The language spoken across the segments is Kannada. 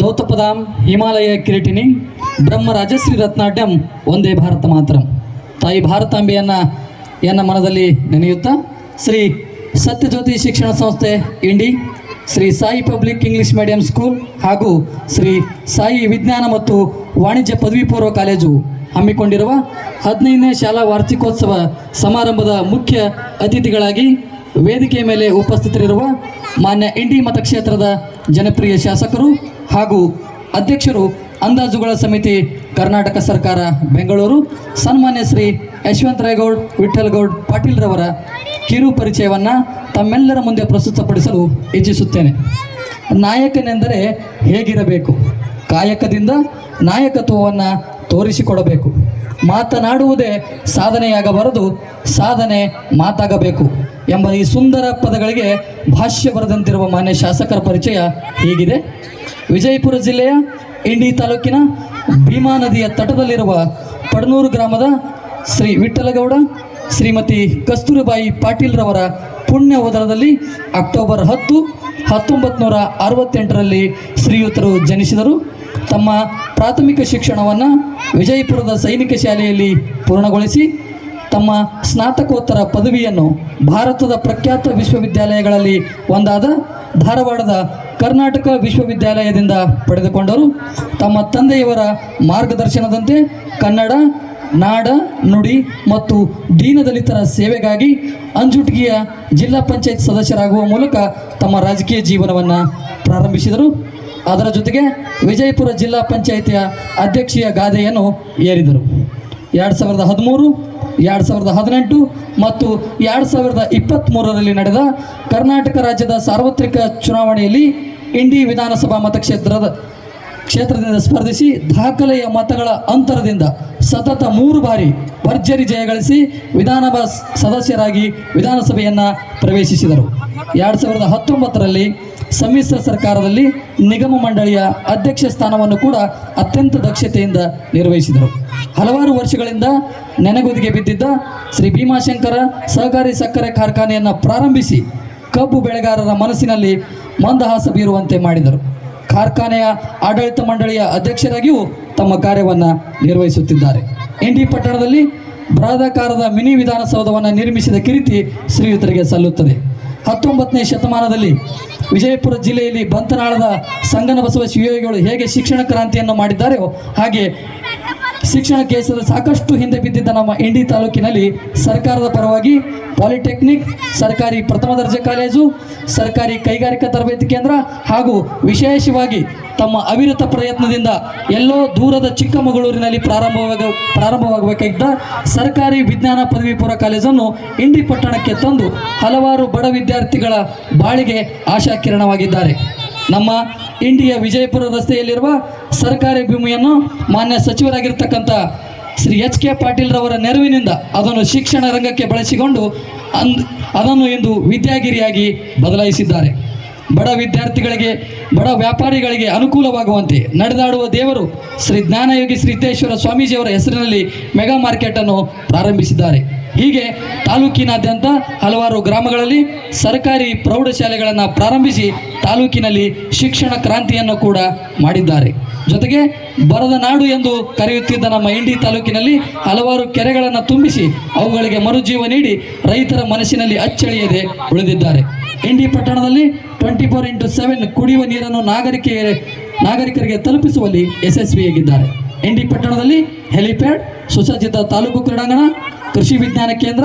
ಧೌತಪದಾಂ ಹಿಮಾಲಯ ಕಿರೀಟಿನಿ ಬ್ರಹ್ಮ ರಾಜಶ್ರೀ ರತ್ನಾಟ್ಯಂ, ಒಂದೇ ಭಾರತ ಮಾತ್ರ. ತಾಯಿ ಭಾರತಾಂಬೆಯನ್ನ ಎನ್ನ ಮನದಲ್ಲಿ ನೆನೆಯುತ್ತಾ, ಶ್ರೀ ಸತ್ಯಜ್ಯೋತಿ ಶಿಕ್ಷಣ ಸಂಸ್ಥೆ, Indi, Shri Sai public English medium school, ಹಾಗೂ ಶ್ರೀ ಸಾಯಿ ವಿಜ್ಞಾನ ಮತ್ತು ವಾಣಿಜ್ಯ ಪದವಿ ಪೂರ್ವ ಕಾಲೇಜು ಹಮ್ಮಿಕೊಂಡಿರುವ ಹದಿನೈದನೇ ಶಾಲಾ ವಾರ್ಷಿಕೋತ್ಸವ ಸಮಾರಂಭದ ಮುಖ್ಯ ಅತಿಥಿಗಳಾಗಿ ವೇದಿಕೆ ಮೇಲೆ ಉಪಸ್ಥಿತರಿರುವ ಮಾನ್ಯ ಇಂಡಿ ಮತಕ್ಷೇತ್ರದ ಜನಪ್ರಿಯ ಶಾಸಕರು ಹಾಗೂ ಅಧ್ಯಕ್ಷರು ಅಂದಾಜುಗಳ ಸಮಿತಿ ಕರ್ನಾಟಕ ಸರ್ಕಾರ ಬೆಂಗಳೂರು. ಸನ್ಮಾನ್ಯ ಶ್ರೀ ಯಶವಂತರಾಯಗೌಡ್ ವಿಠಲ್ಗೌಡ್ ಪಾಟೀಲ್ರವರ ಕಿರು ಪರಿಚಯವನ್ನು ತಮ್ಮೆಲ್ಲರ ಮುಂದೆ ಪ್ರಸ್ತುತಪಡಿಸಲು ಇಚ್ಛಿಸುತ್ತೇನೆ. ನಾಯಕನೆಂದರೆ ಹೇಗಿರಬೇಕು? ಕಾಯಕದಿಂದ ನಾಯಕತ್ವವನ್ನು ತೋರಿಸಿಕೊಡಬೇಕು. ಮಾತನಾಡುವುದೇ ಸಾಧನೆಯಾಗಬಾರದು, ಸಾಧನೆ ಮಾತಾಗಬೇಕು ಎಂಬ ಈ ಸುಂದರ ಪದಗಳಿಗೆ ಭಾಷ್ಯ ಬರೆದಂತಿರುವ ಮಾನ್ಯ ಶಾಸಕರ ಪರಿಚಯ ಹೀಗಿದೆ. ವಿಜಯಪುರ ಜಿಲ್ಲೆಯ ಇಂಡಿ ತಾಲೂಕಿನ ಭೀಮಾ ನದಿಯ ತಟದಲ್ಲಿರುವ ಪಡನೂರು ಗ್ರಾಮದ ಶ್ರೀ ವಿಠಲಗೌಡ, ಶ್ರೀಮತಿ ಕಸ್ತೂರಿಬಾಯಿ ಪಾಟೀಲ್ರವರ ಪುಣ್ಯ ಉದರದಲ್ಲಿ ಅಕ್ಟೋಬರ್ ಹತ್ತು ಹತ್ತೊಂಬತ್ತು ನೂರ ಅರವತ್ತೆಂಟರಲ್ಲಿ ಶ್ರೀಯುತರು ಜನಿಸಿದರು. ತಮ್ಮ ಪ್ರಾಥಮಿಕ ಶಿಕ್ಷಣವನ್ನು ವಿಜಯಪುರದ ಸೈನಿಕ ಶಾಲೆಯಲ್ಲಿ ಪೂರ್ಣಗೊಳಿಸಿ, ತಮ್ಮ ಸ್ನಾತಕೋತ್ತರ ಪದವಿಯನ್ನು ಭಾರತದ ಪ್ರಖ್ಯಾತ ವಿಶ್ವವಿದ್ಯಾಲಯಗಳಲ್ಲಿ ಒಂದಾದ ಧಾರವಾಡದ ಕರ್ನಾಟಕ ವಿಶ್ವವಿದ್ಯಾಲಯದಿಂದ ಪಡೆದುಕೊಂಡರು ತಮ್ಮ ತಂದೆಯವರ ಮಾರ್ಗದರ್ಶನದಂತೆ ಕನ್ನಡ, ನಾಡ, ನುಡಿ ಮತ್ತು ದೀನದಲಿತರ ಸೇವೆಗಾಗಿ ಅಂಜುಟ್ಗಿಯ ಜಿಲ್ಲಾ ಪಂಚಾಯತ್ ಸದಸ್ಯರಾಗುವ ಮೂಲಕ ತಮ್ಮ ರಾಜಕೀಯ ಜೀವನವನ್ನು ಪ್ರಾರಂಭಿಸಿದರು. ಅದರ ಜೊತೆಗೆ ವಿಜಯಪುರ ಜಿಲ್ಲಾ ಪಂಚಾಯಿತಿಯ ಅಧ್ಯಕ್ಷೀಯ ಗಾದೆಯನ್ನು ಏರಿದರು. ಎರಡು ಸಾವಿರದ ಹದಿಮೂರು, ಎರಡು ಸಾವಿರದ ಹದಿನೆಂಟು ಮತ್ತು ಎರಡು ಸಾವಿರದ ಇಪ್ಪತ್ತ್ಮೂರರಲ್ಲಿ ನಡೆದ ಕರ್ನಾಟಕ ರಾಜ್ಯದ ಸಾರ್ವತ್ರಿಕ ಚುನಾವಣೆಯಲ್ಲಿ ಇಂಡಿ ವಿಧಾನಸಭಾ ಮತಕ್ಷೇತ್ರದ ಕ್ಷೇತ್ರದಿಂದ ಸ್ಪರ್ಧಿಸಿ ದಾಖಲೆಯ ಮತಗಳ ಅಂತರದಿಂದ ಸತತ ಮೂರು ಬಾರಿ ಭರ್ಜರಿ ಜಯಗಳಿಸಿ ವಿಧಾನಸಭಾ ಸದಸ್ಯರಾಗಿ ವಿಧಾನಸಭೆಯನ್ನು ಪ್ರವೇಶಿಸಿದರು. ಎರಡು ಸಾವಿರದ ಹತ್ತೊಂಬತ್ತರಲ್ಲಿ ಸಮ್ಮಿಶ್ರ ಸರ್ಕಾರದಲ್ಲಿ ನಿಗಮ ಮಂಡಳಿಯ ಅಧ್ಯಕ್ಷ ಸ್ಥಾನವನ್ನು ಕೂಡ ಅತ್ಯಂತ ದಕ್ಷತೆಯಿಂದ ನಿರ್ವಹಿಸಿದರು. ಹಲವಾರು ವರ್ಷಗಳಿಂದ ನೆನೆಗುದಿಗೆ ಬಿದ್ದಿದ್ದ ಶ್ರೀ ಭೀಮಾಶಂಕರ ಸಹಕಾರಿ ಸಕ್ಕರೆ ಕಾರ್ಖಾನೆಯನ್ನು ಪ್ರಾರಂಭಿಸಿ ಕಬ್ಬು ಬೆಳೆಗಾರರ ಮನಸ್ಸಿನಲ್ಲಿ ಮಂದಹಾಸ ಬೀರುವಂತೆ ಮಾಡಿದರು. ಕಾರ್ಖಾನೆಯ ಆಡಳಿತ ಮಂಡಳಿಯ ಅಧ್ಯಕ್ಷರಾಗಿಯೂ ತಮ್ಮ ಕಾರ್ಯವನ್ನು ನಿರ್ವಹಿಸುತ್ತಿದ್ದಾರೆ. ಇಂಡಿ ಪಟ್ಟಣದಲ್ಲಿ ಬೃಹದಾಕಾರದ ಮಿನಿ ವಿಧಾನಸೌಧವನ್ನು ನಿರ್ಮಿಸಿದ ಕೀರ್ತಿ ಶ್ರೀಯುತರಿಗೆ ಸಲ್ಲುತ್ತದೆ. ಹತ್ತೊಂಬತ್ತನೇ ಶತಮಾನದಲ್ಲಿ ವಿಜಯಪುರ ಜಿಲ್ಲೆಯಲ್ಲಿ ಬಂತನಾಳದ ಸಂಗನ ಬಸವ ಶಿವಯೋಗಿಗಳು ಹೇಗೆ ಶಿಕ್ಷಣ ಕ್ರಾಂತಿಯನ್ನು ಮಾಡಿದ್ದಾರೋ ಹಾಗೆ ಶಿಕ್ಷಣ ಕೇಸದ ಸಾಕಷ್ಟು ಹಿಂದೆ ಬಿದ್ದಿದ್ದ ನಮ್ಮ ಇಂಡಿ ತಾಲೂಕಿನಲ್ಲಿ ಸರ್ಕಾರದ ಪರವಾಗಿ ಪಾಲಿಟೆಕ್ನಿಕ್, ಸರ್ಕಾರಿ ಪ್ರಥಮ ದರ್ಜೆ ಕಾಲೇಜು, ಸರ್ಕಾರಿ ಕೈಗಾರಿಕಾ ತರಬೇತಿ ಕೇಂದ್ರ ಹಾಗೂ ವಿಶೇಷವಾಗಿ ತಮ್ಮ ಅವಿರತ ಪ್ರಯತ್ನದಿಂದ ಎಲ್ಲೋ ದೂರದ ಚಿಕ್ಕಮಗಳೂರಿನಲ್ಲಿ ಪ್ರಾರಂಭವಾಗ, ಪ್ರಾರಂಭವಾಗಬೇಕಾಗಿದ್ದ ಸರ್ಕಾರಿ ವಿಜ್ಞಾನ ಪದವಿ ಪೂರ್ವ ಕಾಲೇಜನ್ನು ಇಂಡಿ ಪಟ್ಟಣಕ್ಕೆ ತಂದು ಹಲವಾರು ಬಡ ವಿದ್ಯಾರ್ಥಿಗಳ ಬಾಳಿಗೆ ಆಶಾಕಿರಣವಾಗಿದ್ದಾರೆ. ನಮ್ಮ ಇಂಡಿಯ ವಿಜಯಪುರ ರಸ್ತೆಯಲ್ಲಿರುವ ಸರ್ಕಾರಿ ಭೂಮಿಯನ್ನು ಮಾನ್ಯ ಸಚಿವರಾಗಿರ್ತಕ್ಕಂಥ ಶ್ರೀ ಎಚ್ ಕೆ ಪಾಟೀಲ್ರವರ ನೆರವಿನಿಂದ ಅದನ್ನು ಶಿಕ್ಷಣ ರಂಗಕ್ಕೆ ಬಳಸಿಕೊಂಡು ಅಂದ್ ಅದನ್ನು ಇಂದು ವಿದ್ಯಾಗಿರಿಯಾಗಿ ಬದಲಾಯಿಸಿದ್ದಾರೆ. ಬಡ ವಿದ್ಯಾರ್ಥಿಗಳಿಗೆ, ಬಡ ವ್ಯಾಪಾರಿಗಳಿಗೆ ಅನುಕೂಲವಾಗುವಂತೆ ನಡೆದಾಡುವ ದೇವರು ಶ್ರೀ ಜ್ಞಾನಯೋಗಿ ಸಿದ್ದೇಶ್ವರ ಸ್ವಾಮೀಜಿಯವರ ಹೆಸರಿನಲ್ಲಿ ಮೆಗಾ ಮಾರ್ಕೆಟನ್ನು ಪ್ರಾರಂಭಿಸಿದ್ದಾರೆ. ಹೀಗೆ ತಾಲೂಕಿನಾದ್ಯಂತ ಹಲವಾರು ಗ್ರಾಮಗಳಲ್ಲಿ ಸರ್ಕಾರಿ ಪ್ರೌಢಶಾಲೆಗಳನ್ನು ಪ್ರಾರಂಭಿಸಿ ತಾಲೂಕಿನಲ್ಲಿ ಶಿಕ್ಷಣ ಕ್ರಾಂತಿಯನ್ನು ಕೂಡ ಮಾಡಿದ್ದಾರೆ. ಜೊತೆಗೆ ಬರದ ನಾಡು ಎಂದು ಕರೆಯುತ್ತಿದ್ದ ನಮ್ಮ ಇಂಡಿ ತಾಲೂಕಿನಲ್ಲಿ ಹಲವಾರು ಕೆರೆಗಳನ್ನು ತುಂಬಿಸಿ ಅವುಗಳಿಗೆ ಮರುಜೀವ ನೀಡಿ ರೈತರ ಮನಸ್ಸಿನಲ್ಲಿ ಅಚ್ಚಳಿಯದೆ ಉಳಿದಿದ್ದಾರೆ. ಇಂಡಿ ಪಟ್ಟಣದಲ್ಲಿ ಟ್ವೆಂಟಿ ಫೋರ್ ಇಂಟು ಸೆವೆನ್ ಕುಡಿಯುವ ನೀರನ್ನು ನಾಗರಿಕರಿಗೆ ನಾಗರಿಕರಿಗೆ ತಲುಪಿಸುವಲ್ಲಿ ಯಶಸ್ವಿಯಾಗಿದ್ದಾರೆ. ಇಂಡಿ ಪಟ್ಟಣದಲ್ಲಿ ಹೆಲಿಪ್ಯಾಡ್, ಸುಸಜ್ಜಿತ ತಾಲೂಕು ಕ್ರೀಡಾಂಗಣ ಕೃಷಿ ವಿಜ್ಞಾನ ಕೇಂದ್ರ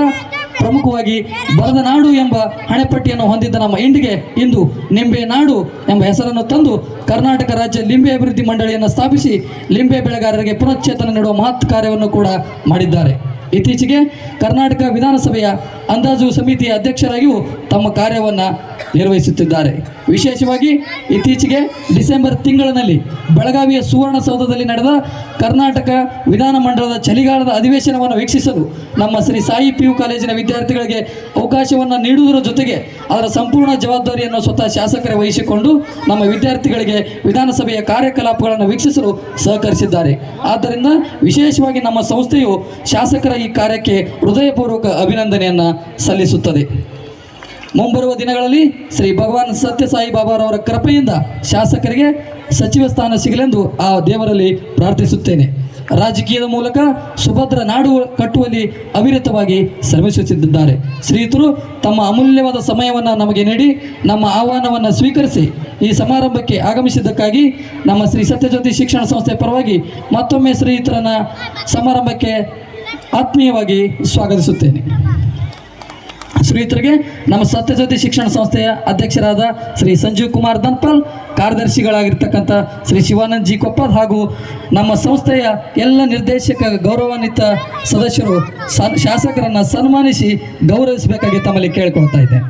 ಪ್ರಮುಖವಾಗಿ ಬರದ ನಾಡು ಎಂಬ ಹಣೆಪಟ್ಟಿಯನ್ನು ಹೊಂದಿದ್ದ ನಮ್ಮ ಇಂಡಿಗೆ ಇಂದು ನಿಂಬೆ ನಾಡು ಎಂಬ ಹೆಸರನ್ನು ತಂದು ಕರ್ನಾಟಕ ರಾಜ್ಯ ಲಿಂಬೆ ಅಭಿವೃದ್ಧಿ ಮಂಡಳಿಯನ್ನು ಸ್ಥಾಪಿಸಿ ಲಿಂಬೆ ಬೆಳೆಗಾರರಿಗೆ ಪುನಶ್ಚೇತನ ನೀಡುವ ಮಹತ್ ಕಾರ್ಯವನ್ನು ಕೂಡ ಮಾಡಿದ್ದಾರೆ. ಇತ್ತೀಚೆಗೆ ಕರ್ನಾಟಕ ವಿಧಾನಸಭೆಯ ಅಂದಾಜು ಸಮಿತಿಯ ಅಧ್ಯಕ್ಷರಾಗಿಯೂ ತಮ್ಮ ಕಾರ್ಯವನ್ನು ನಿರ್ವಹಿಸುತ್ತಿದ್ದಾರೆ. ವಿಶೇಷವಾಗಿ ಇತ್ತೀಚೆಗೆ ಡಿಸೆಂಬರ್ ತಿಂಗಳಿನಲ್ಲಿ ಬೆಳಗಾವಿಯ ಸುವರ್ಣಸೌಧದಲ್ಲಿ ನಡೆದ ಕರ್ನಾಟಕ ವಿಧಾನಮಂಡಲದ ಚಳಿಗಾಲದ ಅಧಿವೇಶನವನ್ನು ವೀಕ್ಷಿಸಲು ನಮ್ಮ ಶ್ರೀ ಸಾಯಿ ಪಿ ಯು ಕಾಲೇಜಿನ ವಿದ್ಯಾರ್ಥಿಗಳಿಗೆ ಅವಕಾಶವನ್ನು ನೀಡುವುದರ ಜೊತೆಗೆ ಅದರ ಸಂಪೂರ್ಣ ಜವಾಬ್ದಾರಿಯನ್ನು ಸ್ವತಃ ಶಾಸಕರೇ ವಹಿಸಿಕೊಂಡು ನಮ್ಮ ವಿದ್ಯಾರ್ಥಿಗಳಿಗೆ ವಿಧಾನಸಭೆಯ ಕಾರ್ಯಕಲಾಪಗಳನ್ನು ವೀಕ್ಷಿಸಲು ಸಹಕರಿಸಿದ್ದಾರೆ. ಆದ್ದರಿಂದ ವಿಶೇಷವಾಗಿ ನಮ್ಮ ಸಂಸ್ಥೆಯು ಶಾಸಕರ ಈ ಕಾರ್ಯಕ್ಕೆ ಹೃದಯಪೂರ್ವಕ ಅಭಿನಂದನೆಯನ್ನು ಸಲ್ಲಿಸುತ್ತದೆ. ಮುಂಬರುವ ದಿನಗಳಲ್ಲಿ ಶ್ರೀ ಭಗವಾನ್ ಸತ್ಯಸಾಯಿ ಬಾಬಾರವರ ಕೃಪೆಯಿಂದ ಶಾಸಕರಿಗೆ ಸಚಿವ ಸ್ಥಾನ ಸಿಗಲೆಂದು ಆ ದೇವರಲ್ಲಿ ಪ್ರಾರ್ಥಿಸುತ್ತೇನೆ. ರಾಜಕೀಯದ ಮೂಲಕ ಸುಭದ್ರ ನಾಡು ಕಟ್ಟುವಲ್ಲಿ ಅವಿರತವಾಗಿ ಶ್ರಮಿಸುತ್ತಿದ್ದಾರೆ. ಶ್ರೀಯುತರು ತಮ್ಮ ಅಮೂಲ್ಯವಾದ ಸಮಯವನ್ನು ನಮಗೆ ನೀಡಿ, ನಮ್ಮ ಆಹ್ವಾನವನ್ನು ಸ್ವೀಕರಿಸಿ ಈ ಸಮಾರಂಭಕ್ಕೆ ಆಗಮಿಸಿದ್ದಕ್ಕಾಗಿ ನಮ್ಮ ಶ್ರೀ ಸತ್ಯಜ್ಯೋತಿ ಶಿಕ್ಷಣ ಸಂಸ್ಥೆ ಪರವಾಗಿ ಮತ್ತೊಮ್ಮೆ ಶ್ರೀಯುತರನ್ನ ಸಮಾರಂಭಕ್ಕೆ ಆತ್ಮೀಯವಾಗಿ ಸ್ವಾಗತಿಸುತ್ತೇನೆ. ಶ್ರೀಯುತರಿಗೆ ನಮ್ಮ ಸತ್ಯಜ್ಯೋತಿ ಶಿಕ್ಷಣ ಸಂಸ್ಥೆಯ ಅಧ್ಯಕ್ಷರಾದ ಶ್ರೀ ಸಂಜೀವ್ ಕುಮಾರ್ ದನ್ಪಾಲ್ ಕಾರ್ಯದರ್ಶಿಗಳಾಗಿರ್ತಕ್ಕಂಥ ಶ್ರೀ ಶಿವಾನಂದ್ ಜಿ ಕೊಪ್ಪದ್ ಹಾಗೂ ನಮ್ಮ ಸಂಸ್ಥೆಯ ಎಲ್ಲ ನಿರ್ದೇಶಕ ಗೌರವಾನ್ವಿತ ಸದಸ್ಯರು ಶಾಸಕರನ್ನ ಸನ್ಮಾನಿಸಿ ಗೌರವಿಸಬೇಕಾಗಿ ತಮ್ಮಲ್ಲಿ ಕೇಳ್ಕೊಳ್ತಾ ಇದ್ದೇನೆ.